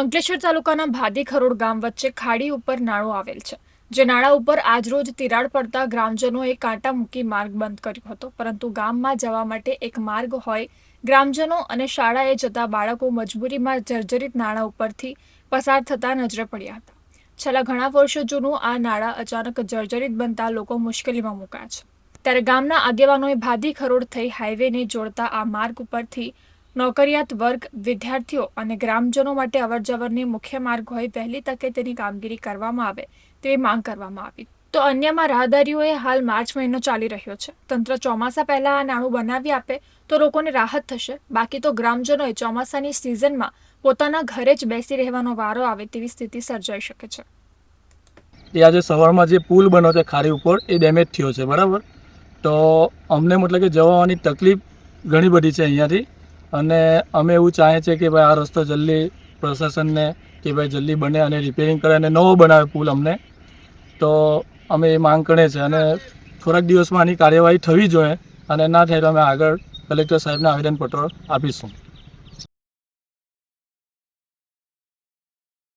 અંકલેશ્વર તાલુકાના ભાદી ખરોડ ગામ વચ્ચે ખાડી ઉપર નાળો આવેલ છે, જે નાળા ઉપર આજરોજ તિરાડ પડતા ગ્રામજનોએ કાંટા મૂકી માર્ગ બંધ કર્યો હતો, પરંતુ ગામમાં જવા માટે એક માર્ગ હોય, ગ્રામજનો અને શાળાએ જતા બાળકો મજબૂરીમાં જર્જરિત નાળા ઉપરથી પસાર થતા નજરે પડ્યા હતા. છેલ્લા ઘણા વર્ષો જૂનું આ નાળા અચાનક જર્જરિત બનતા લોકો મુશ્કેલીમાં મુકાયા છે. ત્યારે ગામના આગેવાનોએ ભાદી ખરોડ થઈ હાઈવેને જોડતા આ માર્ગ ઉપરથી નોકરિયાત વર્ગ વિદ્યાર્થીઓ અને ગ્રામજનો માટે અવરજવરની મુખ્ય માર્ગ હોય વહેલી તકે તેની કામગીરી કરવામાં આવે તેવી માંગ કરવામાં આવી. તો અન્યમાં રાહદારીઓએ હાલ માર્ચ મહિનો ચાલી રહ્યો છે. તંત્ર ચોમાસા પહેલા આ નાણું બનાવી આપે તો લોકોને રાહત થશે. બાકી તો ગ્રામજનોએ ચોમાસાની સિઝનમાં પોતાના ઘરે જ બેસી રહેવાનો વારો આવે તેવી સ્થિતિ સર્જાઈ શકે છે. એ આજે સવારમાં જે પુલ બન્યો છે ખારી ઉપર, એ ડેમેજ થયો છે, બરાબર? તો અમને મતલબ કે જવાની તકલીફ ઘણી બધી છે અહીંયાથી. અને અમે એવું ચાહીએ છીએ કે ભાઈ આ રસ્તો જલ્દી પ્રશાસનને કે ભાઈ જલ્દી બને અને રિપેરિંગ કરે અને નવો બનાવે પુલ અમને. તો અમે એ માંગ કરીએ છીએ અને થોડાક દિવસમાં આની કાર્યવાહી થવી જોઈએ અને ના થાય તો અમે આગળ કલેક્ટર સાહેબને આવેદનપત્ર આપીશું.